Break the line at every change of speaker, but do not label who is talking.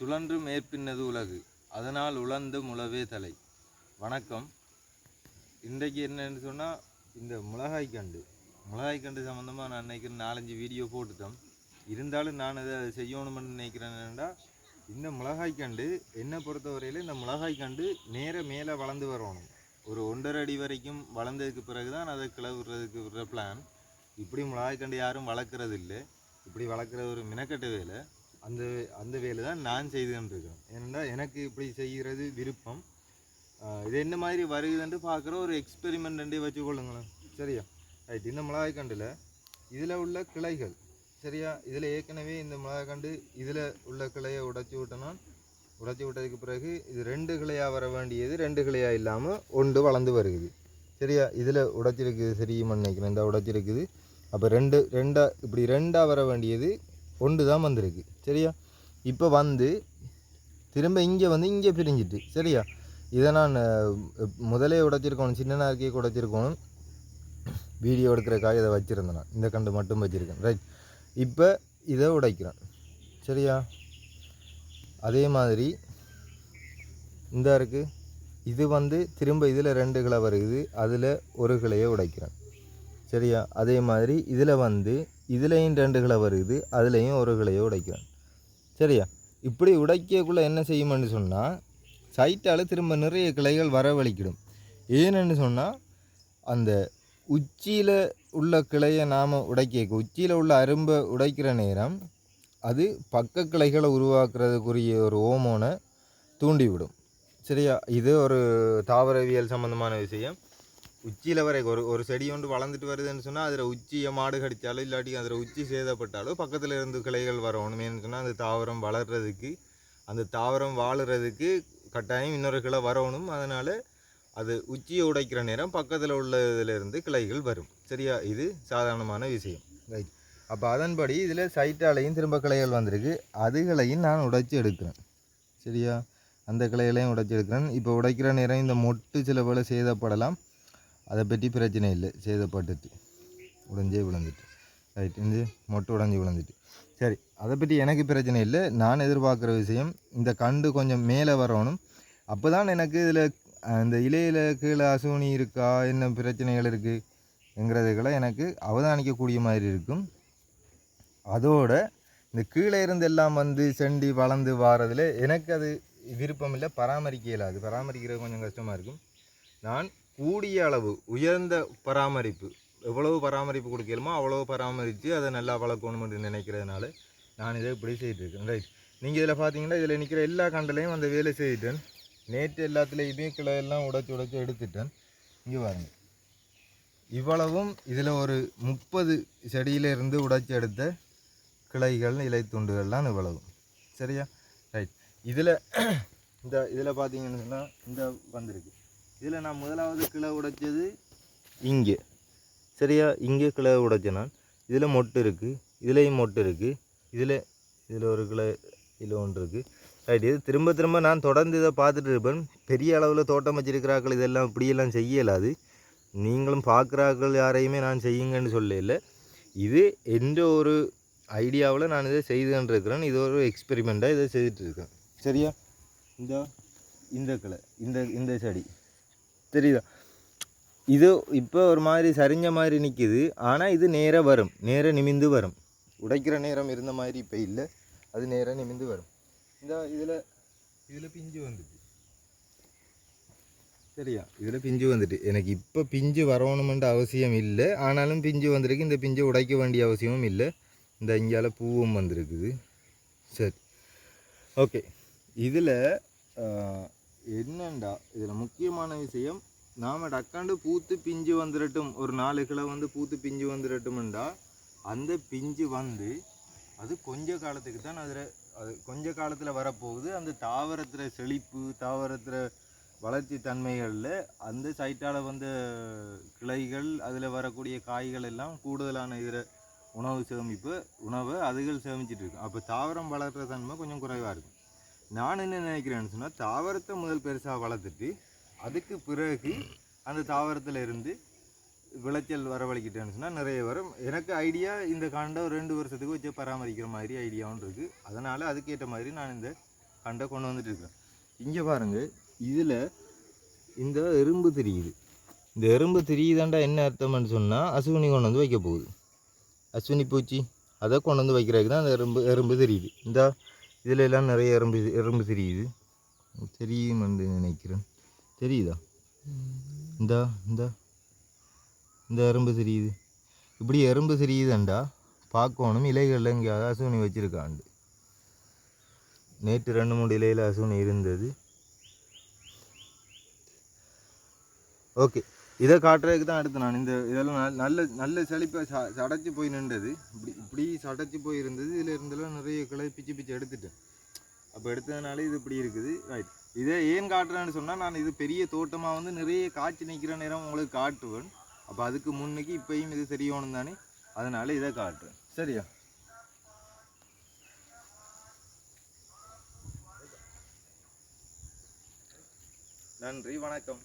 சுழன்று மேற்பின்னது உலகு. அதனால் உழந்து முளவே தலை. வணக்கம். இன்றைக்கு என்னென்னு சொன்னால் இந்த மிளகாய் கண்டு. மிளகாய் கண்டு சம்மந்தமாக நான் நினைக்கிறேன் நாலஞ்சு வீடியோ போட்டுட்டோம். இருந்தாலும் நான் அதை செய்யணும்னு நினைக்கிறேன் இந்த மிளகாய் கண்டு என்னை பொறுத்தவரையில் இந்த மிளகாய் கண்டு நேர மேலே வளர்ந்து வரணும். ஒரு ஒன்றரை அடி வரைக்கும் வளர்ந்ததுக்கு பிறகு தான் அதை கிளவுறதுக்கு விடுற பிளான் இப்படி மிளகாய் கண்டு யாரும் வளர்க்குறது இல்லை. இப்படி வளர்க்குற ஒரு மினக்கட்டு வேலை. அந்த அந்த வேலை தான் நான் செய்துகிட்டு இருக்கேன் ஏன்னா எனக்கு இப்படி செய்கிறது விருப்பம். இது என்ன மாதிரி வருகுதுன்ட்டு பார்க்குற ஒரு எக்ஸ்பெரிமெண்ட் வச்சுக்கொள்ளுங்களேன் சரியா? ரைட் இந்த மிளகாய் கண்டில் இதில் உள்ள கிளைகள் சரியா? இதில் ஏற்கனவே இந்த மிளகாய் கண்டு இதில் உள்ள கிளையை உடைச்சி விட்டோன்னா உடைச்சி விட்டதுக்கு பிறகு இது ரெண்டு கிளையாக வர வேண்டியது ரெண்டு கிளையாக இல்லாமல் ஒன்று வளர்ந்து வருகுது. சரியா? இதில் உடைச்சிருக்குது சரியுமான்னு நினைக்கிறேன். இந்த உடைச்சிருக்குது. அப்போ ரெண்டு ரெண்டாக இப்படி ரெண்டாக வர வேண்டியது ஒன்று தான் வந்திருக்கு சரியா? இப்போ வந்து திரும்ப இங்கே வந்து இங்கே பிரிஞ்சிட்டு சரியா? இதை நான் முதலே உடைச்சிருக்கணும் சின்ன இருக்கே உடைச்சிருக்கணும். வீடியோ எடுக்கிறக்காக இதை வச்சுருந்தேன் நான். இந்த கண்டு மட்டும் வச்சுருக்கேன் ரைட் இப்போ இதை உடைக்கிறேன் சரியா? அதே மாதிரி இந்த இருக்குது இது வந்து திரும்ப இதில் ரெண்டு கிளை வருது அதில் ஒரு கிளையை உடைக்கிறேன் சரியா? அதே மாதிரி இதில் வந்து இதுலேயும் ரெண்டு கிளை வருது அதுலேயும் ஒரு கிளையோ உடைக்கிறேன் சரியா? இப்படி உடைக்கக்குள்ளே என்ன செய்யும்னு சொன்னால் சைட்டால் திரும்ப நிறைய கிளைகள் வரவழிக்கிடும். ஏன்னு சொன்னால் அந்த உச்சியில் உள்ள கிளையை நாம் உடைக்க உச்சியில் உள்ள அரும்பை உடைக்கிற நேரம் அது பக்க கிளைகளை உருவாக்குறதுக்குரிய ஒரு ஓமோனை தூண்டிவிடும். சரியா? இது ஒரு தாவரவியல் சம்பந்தமான விஷயம். உச்சியில் வரை ஒரு ஒரு செடி ஒன்று வளர்ந்துட்டு வருதுன்னு சொன்னால் அதில் உச்சியை மாடு கடித்தாலோ இல்லாட்டி அதில் உச்சி சேதப்பட்டாலோ பக்கத்தில் இருந்து கிளைகள் வரணும் சொன்னால் அந்த தாவரம் வளர்கிறதுக்கு அந்த தாவரம் வாழுறதுக்கு கட்டாயம் இன்னொரு கிளை வரணும். அதனால் அது உச்சியை உடைக்கிற நேரம் பக்கத்தில் உள்ளதுலேருந்து கிளைகள் வரும். சரியா? இது சாதாரணமான விஷயம். ரைட் அப்போ அதன்படி இதில் சைட்டாலையும் திரும்ப கிளைகள் வந்திருக்கு. அதுகளையும் நான் உடைச்சி எடுக்கிறேன். சரியா? அந்த கிளைகளையும் உடைச்சி எடுக்கிறேன். இப்போ உடைக்கிற நேரம் இந்த மொட்டு சில போல் சேதப்படலாம். அதை பற்றி பிரச்சனை இல்லை. சேதப்பட்டுட்டு உடஞ்சே விழுந்துட்டு ரைட் வந்து மொட்டை உடஞ்சி விழுந்துட்டு சரி அதை பற்றி எனக்கு பிரச்சனை இல்லை. நான் எதிர்பார்க்குற விஷயம் இந்த கண்டு கொஞ்சம் மேலே வரணும். அப்போ தான் எனக்கு இதில் இந்த இலையில் கீழே அசுவனி இருக்கா என்ன பிரச்சனைகள் இருக்குங்கிறதுகளை எனக்கு அவதானிக்கக்கூடிய மாதிரி இருக்கும். அதோட இந்த கீழே இருந்து எல்லாம் வந்து செண்டி வளர்ந்து வாரதில் எனக்கு அது விருப்பம் இல்லை. பராமரிக்க இயலாது பராமரிக்கிறது கொஞ்சம் கஷ்டமாக இருக்கும். நான் கூடிய அளவு உயர்ந்த பராமரிப்பு. எவ்வளவு பராமரிப்பு கொடுக்கலுமோ அவ்வளோ பராமரித்து அதை நல்லா வளர்க்கணும்னு நினைக்கிறதுனால நான் இதை இப்படி செய்துட்டு இருக்கேன் ரைட் நீங்கள் இதில் பார்த்தீங்கன்னா இதில் நிற்கிற எல்லா கண்டலையும் அந்த வேலை செய்துட்டேன். நேற்று எல்லாத்துலேயுமே கிளை எல்லாம் உடைச்சி உடைச்சி எடுத்துட்டேன். இங்கே பாருங்கள் இவ்வளவும் இதில் ஒரு முப்பது செடியிலிருந்து உடைச்சி எடுத்த கிளைகள் இலைத்துண்டுகள்லாம் இவ்வளவும் இவ்வளவு. சரியா? ரைட் இதில் இந்த இதில் பார்த்தீங்கன்னு சொன்னால் இந்த வந்திருக்கு. இதில் நான் முதலாவது கிளை உடைச்சது இங்கே. சரியா? இங்கே கிளை உடைச்சேன் நான். இதில் மொட்டு இருக்குது இதுலேயும் மொட்டு இருக்குது இதில் இதில் ஒரு கிளை இதில் ஒன்று இருக்குது ரைட் இது திரும்ப திரும்ப நான் தொடர்ந்து இதை பார்த்துட்டு இருப்பேன். பெரிய அளவில் தோட்டம் வச்சிருக்கிறாக்கள் இதெல்லாம் இப்படியெல்லாம் செய்ய இயலாது நீங்களும் பார்க்குறாக்கள் யாரையுமே நான் செய்யுங்கன்னு சொல்லல. இது எந்த ஒரு ஐடியாவில் நான் இதை செய்துன்னு இருக்கிறேன். இது ஒரு எக்ஸ்பெரிமெண்ட்டாக இதை செய்துட்டு இருக்கேன். சரியா? இந்த இந்த கிளை இந்த இந்த செடி. தெரியுதா? இது இப்போ ஒரு மாதிரி சரிஞ்ச மாதிரி நிற்கிது ஆனால் இது நேராக வரும். நேராக நிமிந்து வரும். உடைக்கிற நேரம் இருந்த மாதிரி இப்போ இல்லை. அது நேராக நிமிந்து வரும். இந்த இதில் இதில் பிஞ்சு வந்துட்டு. சரியா? இதில் பிஞ்சு வந்துட்டு. எனக்கு இப்போ பிஞ்சு வரணுமென்ற அவசியம் இல்லை. ஆனாலும் பிஞ்சு வந்திருக்கு. இந்த பிஞ்சை உடைக்க வேண்டிய அவசியமும் இல்லை. இந்த இங்கால பூவும் வந்திருக்குது. சரி. ஓகே. இதில் என்னண்டா? இதில் முக்கியமான விஷயம் நாம் டக்காண்டு பூத்து பிஞ்சு வந்துடட்டும் ஒரு நாலு கிலோ வந்து பூத்து பிஞ்சு வந்துடட்டும்ண்டா அந்த பிஞ்சு வந்து அது கொஞ்ச காலத்துக்கு தான் அதில் அது கொஞ்ச காலத்தில் வரப்போகுது. அந்த தாவரத்தில் செழிப்பு தாவரத்தில் வளர்ச்சி தன்மைகளில் அந்த சைட்டால் வந்த கிளைகள் அதில் வரக்கூடிய காய்கள் எல்லாம் கூடுதலான இதில் உணவு சேமிப்பு உணவை அதுகள் சேமிச்சிட்டுருக்கும் அப்போ தாவரம் வளர்கிற தன்மை கொஞ்சம் குறைவாக இருக்கும் நான் என்ன நினைக்கிறேன்னு சொன்னால் தாவரத்தை முதல் பெருசாக வளர்த்துட்டு அதுக்கு பிறகு அந்த தாவரத்தில் இருந்து விளைச்சல் வரவழைக்கிட்டேன்னு சொன்னால் நிறைய வரும். எனக்கு ஐடியா இந்த காண்டை ஒரு ரெண்டு வருஷத்துக்கு வச்சு பராமரிக்கிற மாதிரி ஐடியாவும் இருக்குது அதனால் அதுக்கேற்ற மாதிரி நான் இந்த கண்டை கொண்டு வந்துட்டு இருக்கிறேன். இங்கே பாருங்கள் இதில் இந்த எறும்பு தெரியுது. இந்த எறும்பு தெரியுதாண்டா என்ன அர்த்தம்னு சொன்னால் அசுவினி கொண்டு வந்து வைக்க போகுது. அஸ்வினி பூச்சி அதை கொண்டு வந்து வைக்கிறதுக்கு தான் அந்த எறும்பு எறும்பு தெரியுது. இந்த இதில் எல்லாம் நிறைய எறும்பு எறும்பு தெரியுது. தெரியும் என்று நினைக்கிறேன். தெரியுதா? இந்த இந்த. இந்த எறும்பு தெரியுது. இப்படி எறும்பு தெரியுதாண்டா. பார்க்கணும். இலைகளில் இங்கே அசுவினி வச்சுருக்காண்டு. நேற்று ரெண்டு மூணு இலையில் அசுவினி இருந்தது. ஓகே. இதை காட்டுறதுக்கு தான் அடுத்து நான் இந்த இதெல்லாம் நல்ல நல்ல செழிப்பாக ச சடைச்சி போய் நின்றது. இப்படி இப்படி சடைச்சி போய் இருந்தது. இதில் இருந்தெல்லாம் நிறைய கிளை பிச்சு பிச்சு எடுத்துட்டேன். அப்போ எடுத்ததுனால இது இப்படி இருக்குது. ரைட் இதை ஏன் காட்டுறேன்னு சொன்னால் நான் இது பெரிய தோட்டமாக வந்து நிறைய காய்ச்சி நிற்கிற நேரம் உங்களுக்கு காட்டுவேன். அப்போ அதுக்கு முன்னுக்கு இப்பயும் இது தெரியணும் தானே. அதனால் இதை காட்டுறேன். சரியா? நன்றி. வணக்கம்.